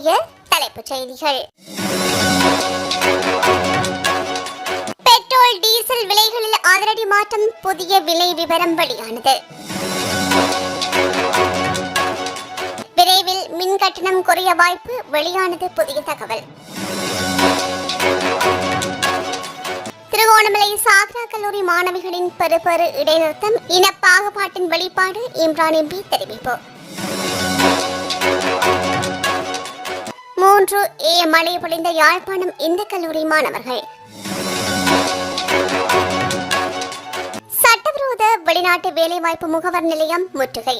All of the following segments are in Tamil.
இன்றைய தலைப்புச் செய்திகள். பெட்ரோல் டீசல் விலைகளில் அதிரடி மாற்றம் புதிய விலை விவரம் வெளியானது. விரைவில் மின் கட்டணம் குறைய வாய்ப்பு வெளியானது புதிய தகவல். திருகோணமலை சாக்ரா கல்லூரி மாணவிகளின் பெறுபெறு இடைநிறுத்தம் இன பாகுபாட்டின் வெளிப்பாடு இம்ரான் எம்பி தெரிவிப்பு. மூன்று ஏ மலை பொழிந்த யாழ்ப்பாணம் இந்த கல்லூரி மாணவர்கள். சட்டவிரோத வெளிநாட்டு வேலைவாய்ப்பு முகவர் நிலையம் முற்றுகை.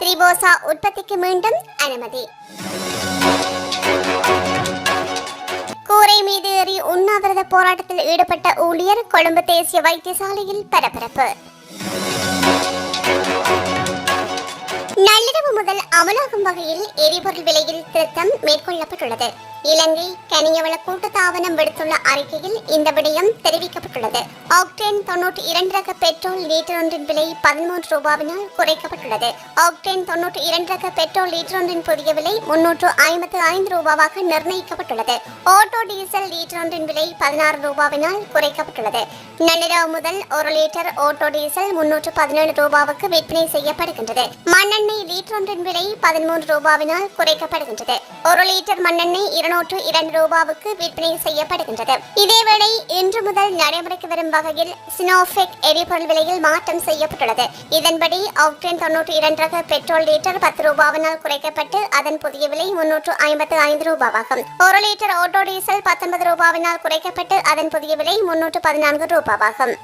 திரிபோசா உற்பத்திக்கு மீண்டும் அனுமதி. கூரை மீது ஏறி உண்ணாவிரத போராட்டத்தில் ஈடுபட்ட ஊழியர் கொழும்பு தேசிய வைத்தியசாலையில் பரபரப்பு. நள்ளிரவு முதல் அமலாகும் வகையில் எரிபொருள் விலையில் திருத்தம் மேற்கொள்ளப்பட்டுள்ளது. இலங்கை கனியவள கூட்டுத்தாபனம் விடுத்துள்ள அறிக்கையில் இந்த விடயம் தெரிவிக்கப்பட்டுள்ளது. ஆக்டேன் தொன்னூற்றி இரண்டு ரக பெட்ரோல் லீட்டர் ஒன்றின் விலை பதிமூன்று ரூபாவினால் குறைக்கப்பட்டுள்ளது. ஆக்டேன் தொன்னூற்றி இரண்டு ரக பெட்ரோல் லீட்டர் ஒன்றின் புதிய விலை முன்னூற்று ஐம்பத்து ஐந்து ரூபாவாக நிர்ணயிக்கப்பட்டுள்ளது. ஆட்டோ டீசல் லீட்டர் ஒன்றின் விலை பதினாறு ரூபாவினால் குறைக்கப்பட்டுள்ளது. நள்ளிரவு முதல் ஒரு லிட்டர் ஆட்டோ டீசல் முன்னூற்று பதினேழு ரூபாவுக்கு விற்பனை செய்யப்படுகின்றது. மண்ணெண்ணெய் லீட்டர் ஒன்றின் விலை பதிமூன்று ரூபாவினால் குறைக்கப்படுகின்றது. ஒரு லிட்டர் மண்ணெண்ணெய் இருநூற்று இரண்டு ரூபாவுக்கு விற்பனை செய்யப்படுகின்றது. இதேவேளை இன்று முதல் நடைமுறைக்கு வரும் வகையில் சினோபெக் எரிபொருள் விலையில் மாற்றம் செய்யப்பட்டுள்ளது. இதன்படி ஆக்டேன் தொன்னூற்றி இரண்டு ரக பெட்ரோல் லிட்டர் பத்து ரூபாவினால் குறைக்கப்பட்டு அதன் புதிய விலை முன்னூற்று ஐம்பத்து ஐந்து ரூபாவாகும். ஒரு லிட்டர் ஆட்டோ டீசல் பத்தொன்பது ரூபாவினால் குறைக்கப்பட்டு அதன் புதிய விலை முன்னூற்று பதினான்கு ரூபாவாகும்.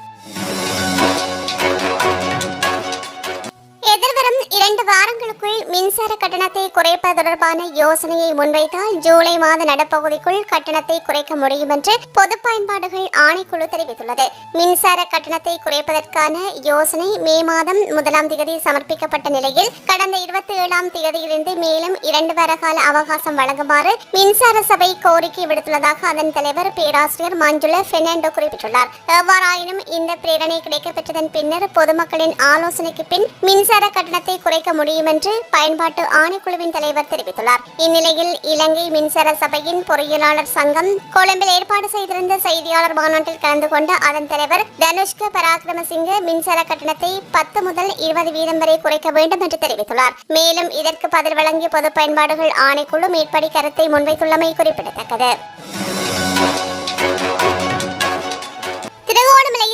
இரண்டு வாரங்களுக்குள் மின்சார கட்டணத்தை குறைப்பது தொடர்பான யோசனையை முன்வைத்தால் ஜூலை மாத நடப்பகுதிக்குள் கட்டணத்தை குறைக்க முடியும் என்று பொது பயன்பாடுகள் ஆணைக்குழு தெரிவித்துள்ளது. மின்சார கட்டணத்தை குறைப்பதற்கான யோசனை மே மாதம் முதலாம் தேதி சமர்ப்பிக்கப்பட்ட நிலையில் கடந்த இருபத்தி ஏழாம் தேதியிலிருந்து மேலும் இரண்டு வார கால அவகாசம் வழங்குமாறு மின்சார சபை கோரிக்கை விடுத்துள்ளதாக அதன் தலைவர் பேராசிரியர் மஞ்சுள பெர்னாண்டோ குறிப்பிட்டுள்ளார். எவ்வாறாயினும் இந்த பிரேரணை கிடைக்கப்பெற்றதன் பின்னர் பொதுமக்களின் ஆலோசனைக்கு பின் மின்சார கட்டணத்தை குறை குறைக்க முடியும் என்று பயன்பாட்டு ஆணைக்குழுவின் தலைவர் தெரிவித்துள்ளார். இந்நிலையில் இலங்கை மின்சார சபையின் பொறியியலாளர் சங்கம் கொழும்பில் ஏற்பாடு செய்திருந்த செய்தியாளர் மாநாட்டில் கலந்து கொண்ட அதன் தலைவர் தனுஷ்க பராக்கிரமசிங்க மின்சார கட்டணத்தை பத்து முதல் இருபது வீதம் வரை குறைக்க வேண்டும் என்று தெரிவித்துள்ளார். மேலும் இதற்கு பதில் வழங்கிய பொது பயன்பாடுகள் ஆணைக்குழு மேற்படி கருத்தை முன்வைத்துள்ளமை குறிப்பிடத்தக்கது.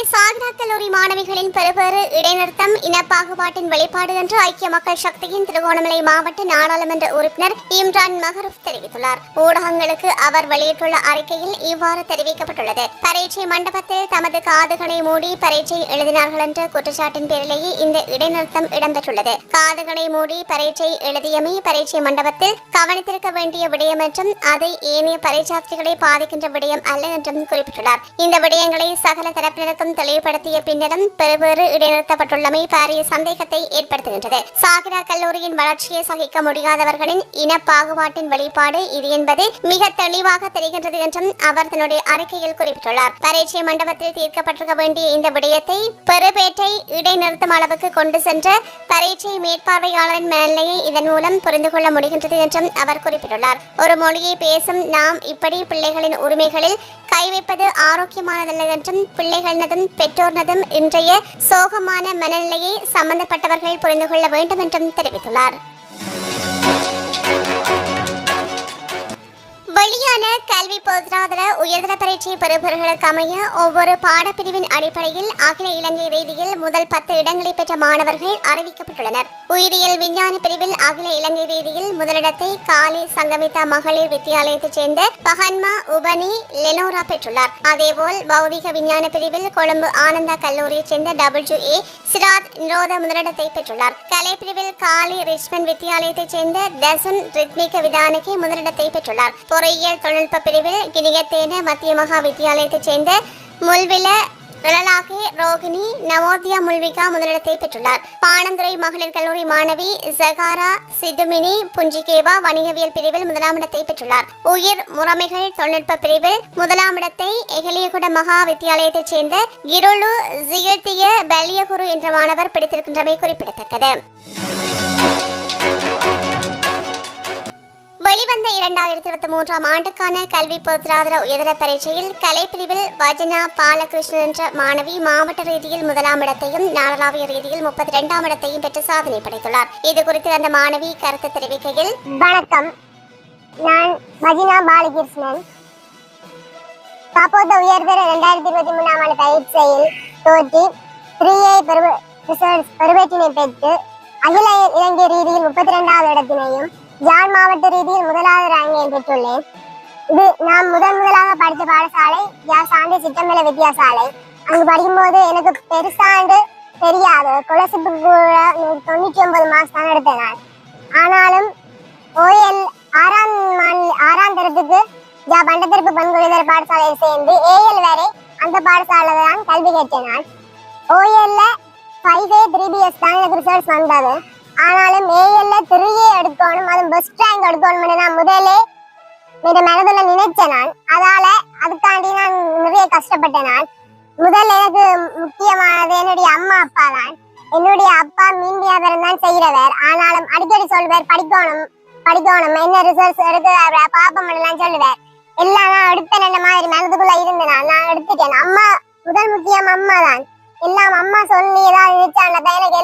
திருகோணமலை கல்லூரி மாணவிகளின் பெறுபேறு இடைநிறுத்தம் இனப்பாகுபாட்டின் வெளிப்பாடு என்று ஐக்கிய மக்கள் சக்தியின் திருகோணமலை மாவட்ட நாடாளுமன்ற உறுப்பினர் இம்ரான் மஹரூப் தெரிவித்துள்ளார். ஊடகங்களுக்கு அவர் வெளியிட்டுள்ள அறிக்கையில் இவ்வாறு தெரிவிக்கப்பட்டுள்ளது. பரீட்சை மண்டபத்தில் தமது காதுகளை மூடி பரீட்சை எழுதினார்கள் என்ற குற்றச்சாட்டின் பேரிலேயே இந்த இடைநிறுத்தம் இடம்பெற்றுள்ளது. காதுகளை மூடி பரீட்சை எழுதியமை பரீட்சை மண்டபத்தில் கவனித்திருக்க வேண்டிய விடயம் என்றும் அதை ஏனைய பரீட்சார்த்திகளை பாதிக்கின்ற விடயம் அல்ல என்றும் குறிப்பிட்டுள்ளார். இந்த விடயங்களை சகல தரப்பினருக்கும் தெளிவுபடுத்திய பின்னரும் பெருவேறு இடைநிறுத்தப்பட்டுள்ளமை பாரிய சந்தேகத்தை ஏற்படுத்துகின்றது. சாகிரா கல்லூரியின் வளர்ச்சியை சகிக்க முடியாதவர்களின் இன பாகுபாட்டின் வெளிப்பாடு இது என்பது மிக தெளிவாக தெரிகின்றது என்றும் அவர் தன்னுடைய அறிக்கையில் குறிப்பிட்டுள்ளார். பரீட்சை மண்டபத்தில் தீர்க்கப்பட்டிருக்க வேண்டிய இந்த விடயத்தை பெருபேட்டை இடைநிறுத்தும் அளவுக்கு கொண்டு சென்ற பரீட்சை மேற்பார்வையாளரின் மனநிலையை இதன் மூலம் புரிந்து கொள்ள முடிகின்றது என்றும் அவர் குறிப்பிட்டுள்ளார். ஒரு மொழியை பேசும் நாம் இப்படி பிள்ளைகளின் உரிமைகளில் கை வைப்பது ஆரோக்கியமானதல்ல என்றும் பிள்ளைகளினதும் பெற்றோர்னதும் இன்றைய சோகமான மனநிலையை சம்பந்தப்பட்டவர்கள் புரிந்து கொள்ள வேண்டும் என்றும் தெரிவித்துள்ளார். வெளியான கல்வி பொதுராதர உயர்தர பரீட்சை பெறுபவர்களுக்கு அமைய ஒவ்வொரு பாடப்பிரிவின் அடிப்படையில் அகில இலங்கை ரீதியில் முதல் பத்து இடங்களை பெற்ற மாணவர்கள் அறிவிக்கப்பட்டுள்ளனர். உயிரியல் விஞ்ஞான பிரிவில் அகில இலங்கை ரீதியில் முதலிடத்தை காலி சங்கமிதா மகளிர் வித்தியாலயத்தைச் சேர்ந்த பஹன்மா உபனி லெனோரா பெற்றுள்ளார். அதேபோல் பௌதிக விஞ்ஞான பிரிவில் கொழும்பு ஆனந்தா கல்லூரியைச் சேர்ந்த டபிள்யூ ஏ சிராத் நிரோத முதலிடத்தை பெற்றுள்ளார். கலை பிரிவில் காலி ரிச்மண்ட் வித்தியாலயத்தைச் சேர்ந்த தசுன் ரித்மிக விதானகி முதலிடத்தை பெற்றுள்ளார். பொறியியல் தொழில்நுட்ப பிரிவில் கிரிகத்தேன மத்திய மகா வித்தியாலயத்தைச் சேர்ந்த முல்வில ரணலாகே ரோகிணி நவோதியா முல்விகா முதலிடத்தை பெற்றுள்ளார். பாணந்துறை மகளிர் கல்லூரி மாணவி ஜகாரா சிதுமினி புஞ்சிகேவா வணிகவியல் பிரிவில் முதலாம் இடத்தை பெற்றுள்ளார். உயிர் முறைமைகள் தொழில்நுட்ப பிரிவில் முதலாம் இடத்தை எகலியகுட மகா வித்தியாலயத்தைச் சேர்ந்த கிருளு ஜியத்திய பலியகுரு என்ற மாணவர் பிடித்திருக்கின்றமை குறிப்பிடத்தக்கது. வெளிவந்த இரண்டாயிரத்தி இருபத்தி மூன்றாம் ஆண்டுக்கான கல்வி பொருளாதார உயர்தர பரீட்சையில் கலைப்பிரிவில் வஜனா பாலகிருஷ்ணன் என்ற மாணவி மாவட்ட ரீதியில் முதலாம் இடத்தையும் நாடளாவிய ரீதியில் முப்பத்தி இரண்டாம் இடத்தையும் பெற்று சாதனை படைத்துள்ளார். இது குறித்து அந்த மாணவி கருத்து தெரிவிக்கையில் வணக்கம். நான் மஜினா பாலகிருஷ்ணன். காப்போத்த உயர்தர இரண்டாயிரத்தி இருபத்தி மூணாம் ஆண்டு பரீட்சையில் தோற்றி த்ரீ ஏ பெருவேற்றினை பெற்று அகில இலங்கை ரீதியில் முப்பத்தி இரண்டாவது இடத்தினையும் ஜான் மாவட்ட ரீதியில் முதலாவது ரேங்கை பெற்றுள்ளேன். இது நான் முதன் முதலாக படித்த பாடசாலை யா சாந்தி சித்தமேல வித்தியாசாலை அங்கு படிக்கும்போது எனக்கு பெருசாண்டு தெரியாது. குலசிப்பு கூட தொண்ணூற்றி ஒன்பது மார்க்ஸ் தான் எடுத்தேன் நான். ஆனாலும் ஓஎல் ஆறாம் மாநில ஆறாம் தரத்துக்கு ஜா பண்டத்திற்கு பண்புரிதல் பாடசாலையில் சேர்ந்து ஏஎல் வரை அந்த பாடசாலை தான் கல்வி கேட்டேன் நான். ஓஎல்ல ஃபைவ் ஏ த்ரீ பிஎஸ் தான் எனக்கு ரிசல்ட்ஸ் வந்தது. ஆனாலும் மேயல்ல த்ரீ ஏ எடுக்கணும் அதுவும் பெஸ்ட் ரேங்க் எடுக்கணும்னு நான் முதலே என் மனதில் நினைச்சேன் நான். அதால அதுக்காண்டி நான் நிறைய கஷ்டப்பட்டேன் நான். முதல் எனக்கு முக்கியமானது என்னுடைய அம்மா அப்பா தான். என்னுடைய அப்பா மீன் வியாபாரம் தான் செய்கிறவர் ஆனாலும் அடிக்கடி சொல்வார் படிக்கணும் படிக்கணும் என்ன ரிசல்ட்ஸ் எடுத்து பாப்பம் எல்லாம் சொல்லுவார். எல்லாம் நான் எடுத்தேன் என்ன மாதிரி மனதுக்குள்ள இருந்து நான் நான் எடுத்துட்டேன். அம்மா முதல் முக்கியம் அம்மா தான். எல்லாம் அம்மா சொல்லி தான் இருந்துச்சு. அந்த எனக்கு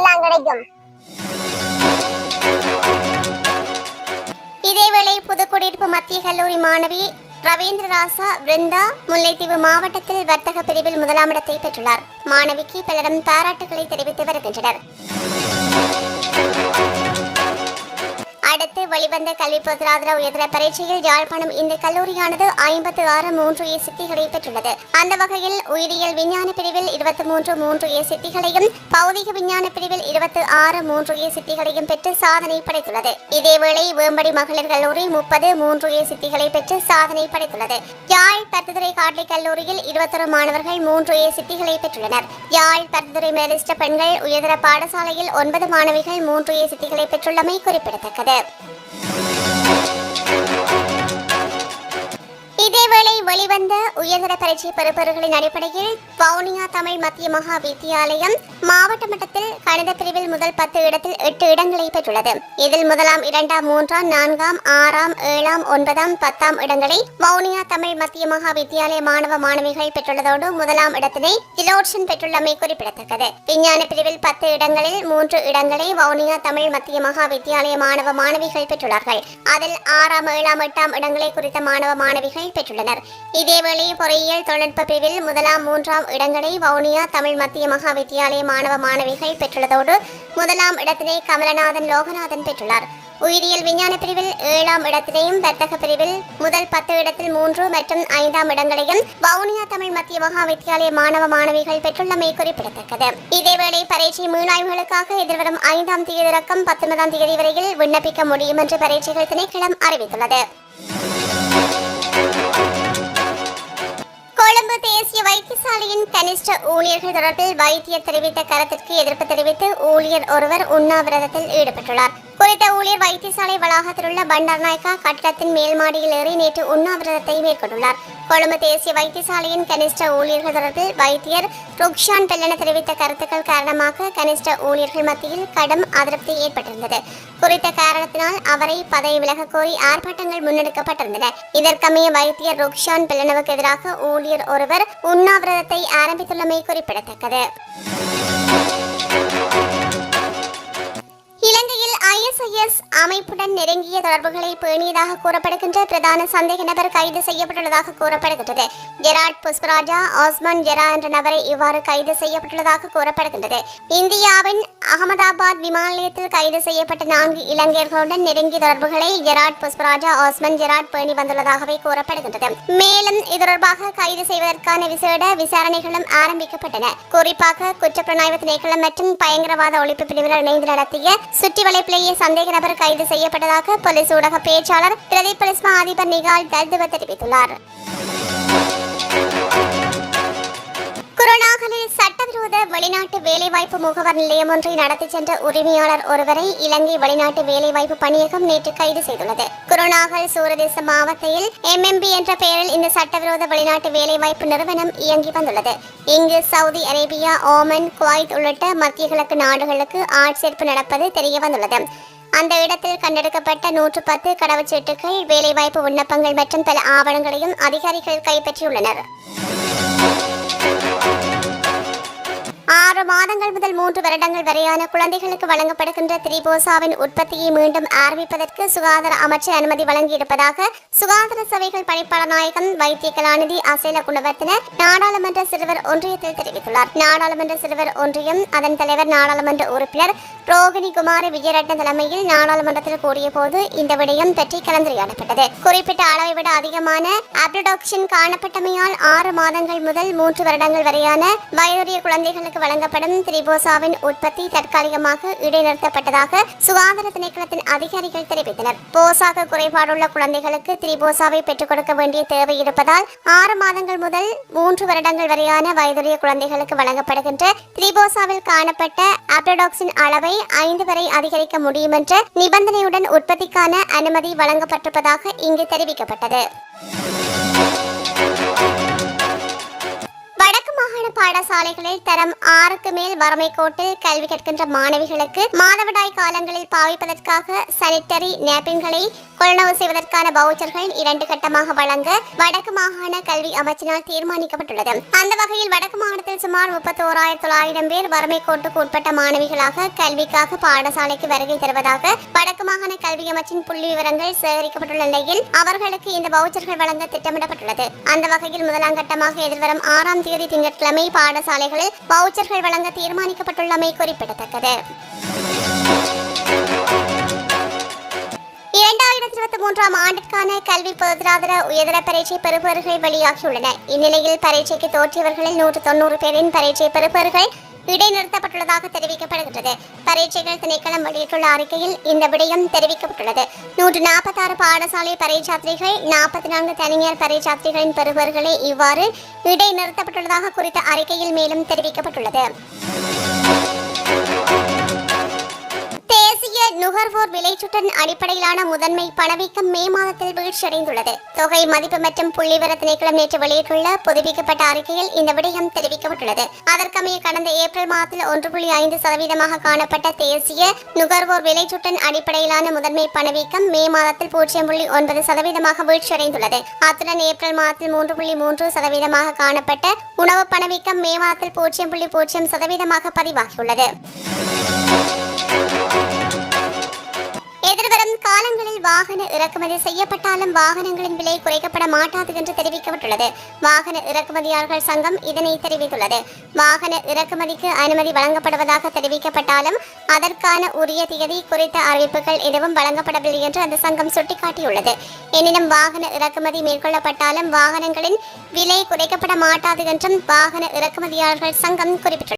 மத்திய கல்லூரி மாணவி ரவீந்திர ராசா பிருந்தா முல்லைத்தீவு மாவட்டத்தில் வர்த்தக பிரிவில் முதலாம் இடத்தை பெற்றுள்ளார். மாணவிக்கு பலரும் பாராட்டுகளை தெரிவித்து வருகின்றனர். அடுத்து வெளிவந்த கல்வி பொதுராதர உயர்தர பரீட்சையில் யாழ்ப்பாணம் இந்த கல்லூரியானது ஐம்பத்து ஆறு மூன்று ஏ சித்திகளை பெற்றுள்ளது. அந்த வகையில் உயிரியல் விஞ்ஞான பிரிவில் இருபத்தி மூன்று மூன்று ஏ சித்திகளையும் பௌதிக விஞ்ஞான பிரிவில் இருபத்தி ஆறு மூன்று ஏ சித்திகளையும் பெற்று சாதனை படைத்துள்ளது. இதேவேளை வேம்படி மகளிர் கல்லூரி முப்பது மூன்று ஏ சித்திகளை பெற்று சாதனை படைத்துள்ளது. யாழ் பத்துதுறை காட்லி கல்லூரியில் இருபத்தொரு மாணவர்கள் மூன்று ஏ சித்திகளை பெற்றுள்ளனர். யாழ் பத்துதுறை மேலிஸ்ட பெண்கள் உயர்தர பாடசாலையில் ஒன்பது மாணவிகள் மூன்று ஏ சித்திகளை பெற்றுள்ளமை குறிப்பிடத்தக்கது. はい。வெளிவந்த பரீட்சை பெறுபவர்களின் அடிப்படையில் வவுனியா தமிழ் மத்திய மகா வித்தியாலயம் மாவட்ட மட்டத்தில் கணித பிரிவில் முதல் பத்து இடத்தில் எட்டு இடங்களை பெற்றுள்ளது. இதில் முதலாம் இரண்டாம் மூன்றாம் நான்காம் ஆறாம் ஏழாம் ஒன்பதாம் பத்தாம் இடங்களை வவுனியா தமிழ் மத்திய மகா வித்தியாலய மாணவ மாணவிகள் பெற்றுள்ளதோடு முதலாம் இடத்தினை திலோட்சன் பெற்றுள்ளமை குறிப்பிடத்தக்கது. விஞ்ஞான பிரிவில் பத்து இடங்களில் மூன்று இடங்களை வவுனியா தமிழ் மத்திய மகா வித்தியாலய மாணவ மாணவிகள் பெற்றுள்ளார்கள். அதில் ஆறாம் ஏழாம் எட்டாம் இடங்களை குறித்த மாணவ மாணவிகள் பெற்றுள்ளனர். இதேவேளை பொறியியல் தொழில்நுட்ப பிரிவில் முதலாம் மூன்றாம் இடங்களை வவுனியா தமிழ் மத்திய மகா வித்தியாலய மாணவ மாணவிகள் பெற்றுள்ளதோடு முதலாம் இடத்தினை கமலநாதன் லோகநாதன் பெற்றுள்ளார். உயிரியல் விஞ்ஞான பிரிவில் ஏழாம் இடத்தினையும் வர்த்தக பிரிவில் முதல் பத்து இடத்தில் மூன்று மற்றும் ஐந்தாம் இடங்களையும் வவுனியா தமிழ் மத்திய மகா வித்தியாலய மாணவ மாணவிகள் பெற்றுள்ளமை குறிப்பிடத்தக்கது. இதேவேளை பரீட்சை மீளாய்வுகளுக்காக எதிர்வரும் ஐந்தாம் தேதி இறக்கம் பத்தொன்பதாம் தேதி வரையில் விண்ணப்பிக்க முடியும் என்று பரீட்சைகள் திணைக்களம் அறிவித்துள்ளது. தேசிய வைத்தியசாலையின் கனிஷ்ட ஊழியர்கள் தொடர்பில் வைத்தியர் தெரிவித்த கருத்திற்கு எதிர்ப்பு தெரிவித்து ஊழியர் ஒருவர் உண்ணாவிரதத்தில் ஈடுபட்டுள்ளார். குறித்த ஊழியர் வைத்தியசாலை வளாகத்தில் உள்ள பண்டார்நாயக்கா கட்டடத்தின் மேல் மாடியில் ஏறி நேற்று உண்ணாவிரதத்தை மேற்கொண்டுள்ளார். கொழும்பு தேசிய வைத்தியசாலையின் கனிஷ்ட ஊழியர்கள் தொடர்பில் வைத்தியர் ருக்ஷான் பெல்லன தெரிவித்த கருத்துக்கள் காரணமாக கனிஷ்ட ஊழியர்கள் மத்தியில் கடும் அதிருப்தி ஏற்பட்டிருந்தது. குறித்த காரணத்தினால் அவரை பதவி விலக கோரி ஆர்ப்பாட்டங்கள் முன்னெடுக்கப்பட்டிருந்தன. இதற்கமைய வைத்தியர் ருக்ஷான் பெல்லனவுக்கு எதிராக ஊழியர் ஒருவர் உண்ணாவிரதத்தை ஆரம்பித்துள்ளமை குறிப்பிடத்தக்கது. ஐஎஸ்ஐஎஸ் அமைப்புடன் நெருங்கிய தொடர்புகளை பேணியதாக கூறப்படுகின்ற பிரதான சந்தேக நபர் கைது செய்யப்பட்டுள்ளதாக கூறப்படுகின்றது. ஜெராட் புஷ்பராஜா ஆஸ்மான் ஜெரா என்ற நபரை இவ்வாறு கைது செய்யப்பட்டுள்ளதாக கூறப்படுகின்றது. இந்தியாவின் அகமதாபாத் விமான நிலையத்தில் கைது செய்யப்பட்ட நான்கு இளைஞர்களுடன் நெருங்கிய தொடர்புகளை ஜெராட் புஷ்பராஜா ஆஸ்மான் ஜெராட் பேணி வந்துள்ளதாகவே கூறப்படுகின்றது. மேலும் இது தொடர்பாக கைது செய்வதற்கான விசேட விசாரணைகளும் ஆரம்பிக்கப்பட்டன. குறிப்பாக குற்றப்புலனாய்வு திணைக்களம் மற்றும் பயங்கரவாத ஒழிப்பு பிரிவினர் இணைந்து நடத்திய சுற்றி வளைப்பிலேயே சந்தேக சந்தேக நபர் கைது செய்யப்பட்டதாக போலீஸ் ஊடக பேச்சாளர் பிரதீப் பலிஸ்மா அதிபர் நிகால் தல்துவ தெரிவித்துள்ளார். குருநாகலில் சட்டவிரோத வெளிநாட்டு வேலைவாய்ப்பு முகவர் நிலையம் ஒன்றை நடத்தி சென்ற உரிமையாளர் ஒருவரை இலங்கை வெளிநாட்டு வேலைவாய்ப்பு பணியகம் நேற்று கைது செய்துள்ளது. குருநாகல் சூரதேச மாவட்டத்தில் எம்எம்பி என்ற பெயரில் இந்த சட்டவிரோத வெளிநாட்டு வேலைவாய்ப்பு நிறுவனம் இயங்கி வந்துள்ளது. இங்கு சவுதி அரேபியா ஓமன் குவைத் உள்ளிட்ட மத்திய கிழக்கு நாடுகளுக்கு ஆட்சேர்ப்பு நடப்பது தெரிய வந்துள்ளது. அந்த இடத்தில் கண்டெடுக்கப்பட்ட நூற்று பத்து கடவுச்சீட்டுகள் வேலைவாய்ப்பு விண்ணப்பங்கள் மற்றும் பல ஆவணங்களையும் அதிகாரிகள் கைப்பற்றியுள்ளனர். ஆறு மாதங்கள் முதல் மூன்று வருடங்கள் வரையான குழந்தைகளுக்கு வழங்கப்படுகின்ற திரிபோசாவின் உற்பத்தியை மீண்டும் ஆரம்பிப்பதற்கு சுகாதார அமைச்சர் அனுமதி வழங்கியிருப்பதாக சுகாதார சபைகள் பணிப்பாளர் நாயகம் வைத்திய கலாநிதி அசேல குணவர்த்தன நாடாளுமன்ற சிறுவர் ஒன்றியத்தில் தெரிவித்துள்ளார். நாடாளுமன்ற சிறுவர் ஒன்றியம் அதன் தலைவர் நாடாளுமன்ற உறுப்பினர் ரோகிணி குமாரி விஜயரட்ன தலைமையில் நாடாளுமன்றத்தில் கூடிய போது இந்த விடயம் பற்றி கலந்துரையாடப்பட்டது. குறிப்பிட்ட அளவை விட அதிகமான அப்ரடாக்ஷன் காணப்பட்டமையால் ஆறு மாதங்கள் முதல் மூன்று வருடங்கள் வரையான வயதுடைய குழந்தைகளுக்கு வழங்கப்படும் திரிபோசாவின் உற்பத்தி தற்காலிகமாக இடைநிறுத்தப்பட்டதாக சுகாதார திணைக்களத்தின் அதிகாரிகள் தெரிவித்தனர். போசாக குறைபாடுள்ள குழந்தைகளுக்கு திரிபோசாவை பெற்றுக் கொடுக்க வேண்டிய தேவை இருப்பதால் ஆறு மாதங்கள் முதல் மூன்று வருடங்கள் வரையான வயதுடைய குழந்தைகளுக்கு வழங்கப்படுகின்ற திரிபோசாவில் காணப்பட்ட அப்ரடாக்சின் அளவை ஐந்து வரை அதிகரிக்க முடியும் என்ற நிபந்தனையுடன் உற்பத்திக்கான அனுமதி வழங்கப்பட்டிருப்பதாக இங்கு தெரிவிக்கப்பட்டது. பாடசாலைகளில் தரம் ஆறுக்கு மேல் வறுமை கோட்டில் கல்வி கற்கின்ற மாணவிகளுக்கு மாதவிடாய் காலங்களில் பாவிப்பதற்காக சானிட்டரி நேப்பின்களை கொள்வனவு செய்வதற்கான வவுச்சர்கள் இரண்டு கட்டமாக வழங்க வடக்கு மாகாண கல்வி அமைச்சினால் தீர்மானிக்கப்பட்டுள்ளது. அந்த வகையில் வடக்கு மாகாணத்தில் சுமார் முப்பத்தி ஓராயிரத்தி தொள்ளாயிரம் பேர் வறுமை கோட்டுக்கு உட்பட்ட மாணவிகளாக கல்விக்காக பாடசாலைக்கு வருகை தருவதாக வடக்கு மாகாண கல்வி அமைச்சின் புள்ளி விவரங்கள் சேகரிக்கப்பட்டுள்ள நிலையில் அவர்களுக்கு இந்த வவுச்சர்கள் வழங்க திட்டமிடப்பட்டுள்ளது. அந்த வகையில் முதலாம் கட்டமாக எதிர்வரும் ஆறாம் தேதி திங்கட்கிழமை பாடசாலைகளில் வவுச்சர்கள் வழங்க தீர்மானிக்கப்பட்டுள்ளமை குறிப்பிடத்தக்கது. இரண்டாயிரத்தி இருபத்தி மூன்றாம் ஆண்டிற்கான கல்வி பொதுத்தராதர உயர்தர பரீட்சை பெறுபவர்கள் வெளியாகியுள்ளனர் இந்நிலையில் பரீட்சைக்கு தோற்றியவர்களில் நூற்று தொண்ணூறு பேரின் பரீட்சை பெறுபவர்கள் இடைநிறுத்தப்பட்டுள்ளதாக தெரிவிக்கப்படுகின்றது. பரீட்சைகள் திணைக்களம் வெளியிட்டுள்ள அறிக்கையில் இந்த விடயம் தெரிவிக்கப்பட்டுள்ளது. நூற்று நாற்பத்தாறு பாடசாலை பரீட்சாத்திரிகள் நாற்பத்தி நான்கு தனியார் பரீட்சாத்திரிகளின் பெறுபவர்களே இவ்வாறு இடைநிறுத்தப்பட்டுள்ளதாக குறித்த அறிக்கையில் மேலும் தெரிவிக்கப்பட்டுள்ளது. நுகர்வோர் விலைச்சுட்டன் அடிப்படையிலான முதன்மை பணவீக்கம் மே மாதத்தில் வீழ்ச்சியடைந்துள்ளது. தொகை மதிப்பு மற்றும் புள்ளிவர திணைக்களம் நேற்று வெளியிட்டுள்ள புதுப்பிக்கப்பட்ட அறிக்கையில் இந்த விடயம் தெரிவிக்கப்பட்டுள்ளது. அதற்கமைய கடந்த ஏப்ரல் மாதத்தில் ஒன்று புள்ளி ஐந்து சதவீதமாக காணப்பட்ட தேசிய நுகர்வோர் விலைச்சுட்டன் அடிப்படையிலான முதன்மை பணவீக்கம் மே மாதத்தில் பூஜ்ஜியம் புள்ளி ஒன்பது சதவீதமாக வீழ்ச்சியடைந்துள்ளது. அத்துடன் ஏப்ரல் மாதத்தில் மூன்று புள்ளி மூன்று சதவீதமாக காணப்பட்ட உணவு பணவீக்கம் மே மாதத்தில் பூஜ்ஜியம் புள்ளி பூஜ்ஜியம் சதவீதமாக பதிவாகியுள்ளது. வாகன இறக்குமதி செய்யப்பட்டாலும் வாகனங்களின் விலை குறைக்கப்பட மாட்டாது என்று தெரிவிக்கப்பட்டுள்ளது. வாகன இறக்குமதியாளர்கள் சங்கம் இதனை தெரிவித்துள்ளது. வாகன இறக்குமதிக்கு அனுமதி வழங்கப்படுவதாக தெரிவிக்கப்பட்டாலும் அதற்கான உரிய திகதி குறித்த அறிவிப்புகள் எதுவும் வழங்கப்படவில்லை என்று அந்த சங்கம் சுட்டிக்காட்டியுள்ளது. எனினும் வாகன இறக்குமதி மேற்கொள்ளப்பட்டாலும் வாகனங்களின் விலை குறைக்கப்பட மாட்டாது என்றும் வாகன இறக்குமதியாளர்கள் சங்கம் குறிப்பிட்டுள்ளது.